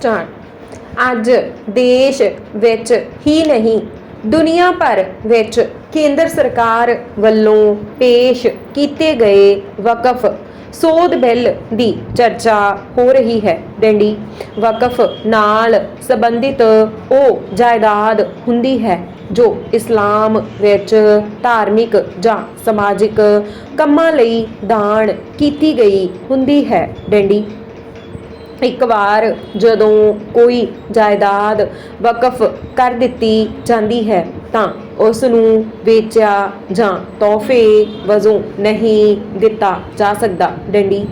Start. ਅੱਜ ਦੇਸ਼ ਵਿੱਚ ਹੀ ਨਹੀਂ, ਦੁਨੀਆ ਭਰ ਵਿੱਚ ਕੇਂਦਰ ਸਰਕਾਰ ਵੱਲੋਂ ਪੇਸ਼ ਕੀਤੇ ਗਏ ਵਕਫ ਸੋਧ ਬਿੱਲ ਦੀ ਚਰਚਾ ਹੋ ਰਹੀ ਹੈ। ਡੰਡੀ, ਵਕਫ ਨਾਲ ਸੰਬੰਧਿਤ ਉਹ ਜਾਇਦਾਦ ਹੁੰਦੀ ਹੈ ਜੋ ਇਸਲਾਮ ਵਿੱਚ ਧਾਰਮਿਕ ਜਾਂ ਸਮਾਜਿਕ ਕੰਮਾਂ ਲਈ ਦਾਨ ਕੀਤੀ ਗਈ ਹੁੰਦੀ ਹੈ। ਡੰਡੀ ਇੱਕ ਵਾਰ ਜਦੋਂ ਕੋਈ ਜਾਇਦਾਦ ਵਕਫ ਕਰ ਦਿੱਤੀ ਜਾਂਦੀ ਹੈ ਤਾਂ ਉਸ ਨੂੰ ਵੇਚਿਆ ਜਾਂ ਤੋਹਫੇ ਵਜੋਂ ਨਹੀਂ ਦਿੱਤਾ ਜਾ ਸਕਦਾ। ਡੰਡੀ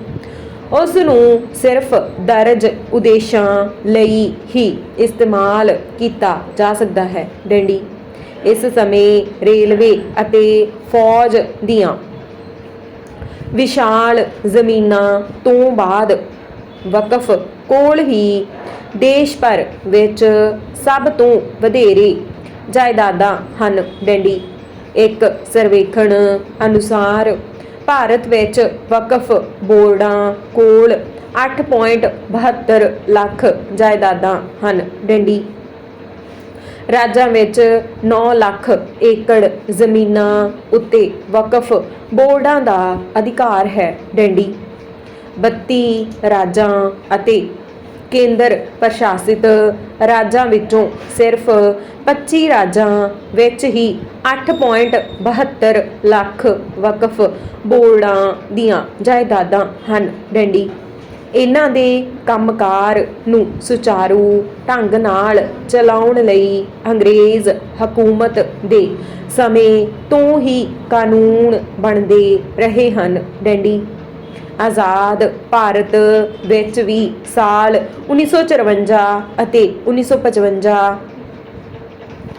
ਉਸ ਨੂੰ ਸਿਰਫ ਦਰਜ ਉਦੇਸ਼ਾਂ ਲਈ ਹੀ ਇਸਤੇਮਾਲ ਕੀਤਾ ਜਾ ਸਕਦਾ ਹੈ। ਡੰਡੀ, ਇਸ ਸਮੇਂ ਰੇਲਵੇ ਅਤੇ ਫੌਜ ਦੀਆਂ ਵਿਸ਼ਾਲ ਜ਼ਮੀਨਾਂ ਤੋਂ ਬਾਅਦ ਵਕਫ ਕੋਲ ਹੀ ਦੇਸ਼ ਭਰ ਵਿੱਚ ਸਭ ਤੋਂ ਵਧੇਰੇ ਜਾਇਦਾਦਾਂ ਹਨ ਡੰਡੀ। ਇੱਕ ਸਰਵੇਖਣ ਅਨੁਸਾਰ ਭਾਰਤ ਵਿੱਚ ਵਕਫ ਬੋਰਡਾਂ ਕੋਲ 8.72 ਲੱਖ ਜਾਇਦਾਦਾਂ ਹਨ ਡੰਡੀ। ਰਾਜਾਂ ਵਿੱਚ 9 ਲੱਖ ਏਕੜ ਜ਼ਮੀਨਾਂ ਉੱਤੇ ਵਕਫ ਬੋਰਡਾਂ ਦਾ ਅਧਿਕਾਰ ਹੈ ਡੰਡੀ। 32 ਰਾਜਾਂ ਅਤੇ ਕੇਂਦਰ ਪ੍ਰਸ਼ਾਸਿਤ ਰਾਜਾਂ ਵਿੱਚੋਂ ਸਿਰਫ 25 ਰਾਜਾਂ ਵਿੱਚ ਹੀ 8.72 ਲੱਖ ਵਕਫ ਬੋਰਡਾਂ ਦੀਆਂ ਜਾਇਦਾਦਾਂ ਹਨ। ਡੰਡੀ, ਇਹਨਾਂ ਦੇ ਕੰਮਕਾਰ ਨੂੰ ਸੁਚਾਰੂ ਢੰਗ ਨਾਲ ਚਲਾਉਣ ਲਈ ਅੰਗਰੇਜ਼ ਹਕੂਮਤ ਦੇ ਸਮੇਂ ਤੋਂ ਹੀ ਕਾਨੂੰਨ ਬਣਦੇ ਰਹੇ ਹਨ। ਡੰਡੀ ਆਜ਼ਾਦ ਭਾਰਤ ਵਿੱਚ ਵੀ ਸਾਲ 1954 ਅਤੇ 1955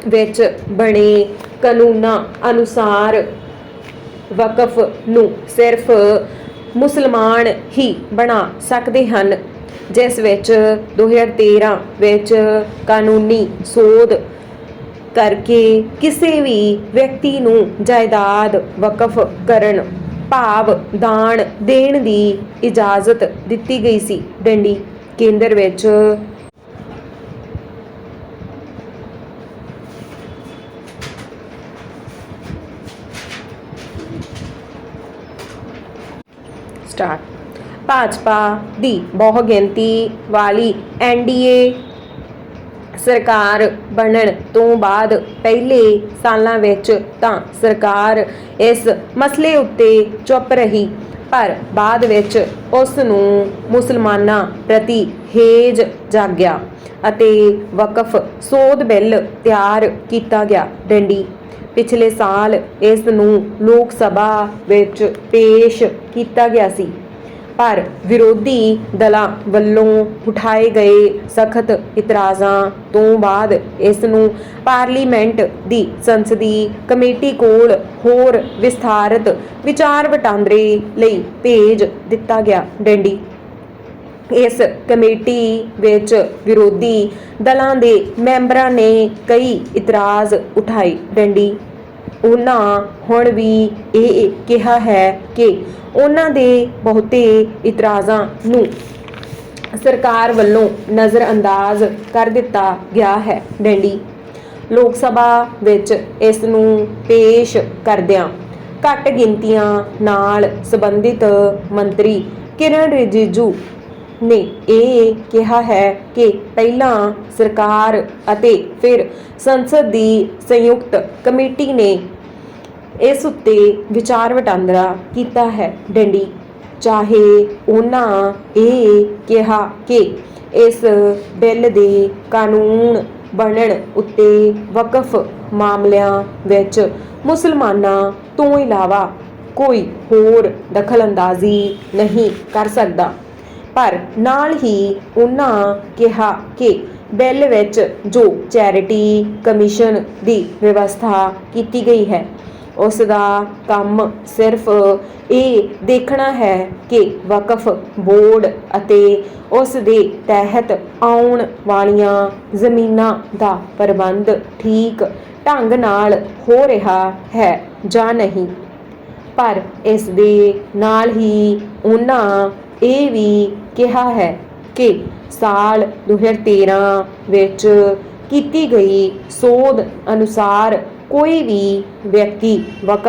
ਵਿੱਚ ਬਣੇ ਕਾਨੂੰਨਾਂ ਅਨੁਸਾਰ ਵਕਫ ਨੂੰ ਸਿਰਫ ਮੁਸਲਮਾਨ ਹੀ ਬਣਾ ਸਕਦੇ ਹਨ, ਜਿਸ ਵਿੱਚ 2013 ਵਿੱਚ ਕਾਨੂੰਨੀ ਸੋਧ ਕਰਕੇ ਕਿਸੇ ਵੀ ਵਿਅਕਤੀ ਨੂੰ ਜਾਇਦਾਦ ਵਕਫ ਕਰਨ ਭਾਵ, ਦਾਨ ਦੇਣ ਦੀ ਇਜਾਜ਼ਤ ਦਿੱਤੀ ਗਈ ਸੀ। ਡੰਡੀ ਕੇਂਦਰ ਵਿੱਚ ਸਟਾਰਟ। ਭਾਜਪਾ ਦੀ ਬਹੁਗਿਣਤੀ ਵਾਲੀ ਐਨਡੀਏ ਸਰਕਾਰ ਬਣਨ ਤੋਂ ਬਾਅਦ ਪਹਿਲੇ ਸਾਲਾਂ ਵਿੱਚ ਤਾਂ ਸਰਕਾਰ ਇਸ ਮਸਲੇ ਉੱਤੇ ਚੁੱਪ ਰਹੀ, ਪਰ ਬਾਅਦ ਵਿੱਚ ਉਸ ਨੂੰ ਮੁਸਲਮਾਨਾਂ ਪ੍ਰਤੀ ਹੇਜ ਜਾਗਿਆ ਅਤੇ ਵਕਫ ਸੋਧ ਬਿੱਲ ਤਿਆਰ ਕੀਤਾ ਗਿਆ ਡੰਡੀ। ਪਿਛਲੇ ਸਾਲ ਇਸ ਨੂੰ ਲੋਕ ਸਭਾ ਵਿੱਚ ਪੇਸ਼ ਕੀਤਾ ਗਿਆ ਸੀ। ਪਰ ਵਿਰੋਧੀ ਦਲਾਂ ਵੱਲੋਂ ਉਠਾਏ ਗਏ ਸਖਤ ਇਤਰਾਜ਼ਾਂ ਤੋਂ ਬਾਅਦ ਇਸ ਨੂੰ ਪਾਰਲੀਮੈਂਟ ਦੀ ਸੰਸਦੀ ਕਮੇਟੀ ਕੋਲ ਹੋਰ ਵਿਸਥਾਰਤ ਵਿਚਾਰ ਵਟਾਂਦਰੇ ਲਈ ਭੇਜ ਦਿੱਤਾ ਗਿਆ। ਡੰਡੀ, ਇਸ ਕਮੇਟੀ ਵਿੱਚ ਵਿਰੋਧੀ ਦਲਾਂ ਦੇ ਮੈਂਬਰਾਂ ਨੇ ਕਈ ਇਤਰਾਜ਼ ਉਠਾਏ। ਡੰਡੀ ਉਹਨਾਂ ਹੁਣ ਵੀ ਇਹ ਕਿਹਾ ਹੈ ਕਿ ਉਹਨਾਂ ਦੇ ਬਹੁਤੇ ਇਤਰਾਜ਼ਾਂ ਨੂੰ ਸਰਕਾਰ ਵੱਲੋਂ ਨਜ਼ਰਅੰਦਾਜ਼ ਕਰ ਦਿੱਤਾ ਗਿਆ ਹੈ। ਡੰਡੀ, ਲੋਕ ਸਭਾ ਵਿੱਚ ਇਸ ਨੂੰ ਪੇਸ਼ ਕਰਦਿਆਂ ਘੱਟ ਗਿਣਤੀਆਂ ਨਾਲ ਸੰਬੰਧਿਤ ਮੰਤਰੀ ਕਿਰਨ ਰਿਜੀਜੂ ਨੇ ਇਹ ਕਿਹਾ ਹੈ ਕਿ ਪਹਿਲਾਂ ਸਰਕਾਰ ਅਤੇ ਫਿਰ ਸੰਸਦ ਦੀ ਸੰਯੁਕਤ ਕਮੇਟੀ ਨੇ ਇਸ ਉੱਤੇ ਵਿਚਾਰ ਵਟਾਂਦਰਾ ਕੀਤਾ ਹੈ। ਡੰਡੀ, ਚਾਹੇ ਉਹਨਾਂ ਇਹ ਕਿਹਾ ਕਿ ਇਸ ਬਿੱਲ ਦੇ ਕਾਨੂੰਨ ਬਣਨ ਉੱਤੇ ਵਕਫ ਮਾਮਲਿਆਂ ਵਿੱਚ ਮੁਸਲਮਾਨਾਂ ਤੋਂ ਇਲਾਵਾ ਕੋਈ ਹੋਰ ਦਖਲਅੰਦਾਜ਼ੀ ਨਹੀਂ ਕਰ ਸਕਦਾ। ਪਰ ਨਾਲ ਹੀ ਉਹਨਾਂ ਕਿਹਾ ਕਿ ਬਿੱਲ ਵਿੱਚ ਜੋ ਚੈਰਿਟੀ ਕਮਿਸ਼ਨ ਦੀ ਵਿਵਸਥਾ ਕੀਤੀ ਗਈ ਹੈ ਉਸ ਦਾ ਕੰਮ ਸਿਰਫ ਇਹ ਦੇਖਣਾ ਹੈ ਕਿ ਵਕਫ ਬੋਰਡ ਅਤੇ ਉਸ ਦੇ ਤਹਿਤ ਆਉਣ ਵਾਲੀਆਂ ਜ਼ਮੀਨਾਂ ਦਾ ਪ੍ਰਬੰਧ ਠੀਕ ਢੰਗ ਨਾਲ ਹੋ ਰਿਹਾ ਹੈ ਜਾਂ ਨਹੀਂ। ਪਰ ਇਸ ਦੇ ਨਾਲ ਹੀ ਉਹਨਾਂ ਇਹ ਵੀ ਕਿਹਾ ਹੈ ਕਿ ਸਾਲ 2013 ਵਿੱਚ ਕੀਤੀ ਗਈ ਸੋਧ ਅਨੁਸਾਰ ਕੋਈ ਵੀ ਵਿਅਕਤੀ ਵਕਫ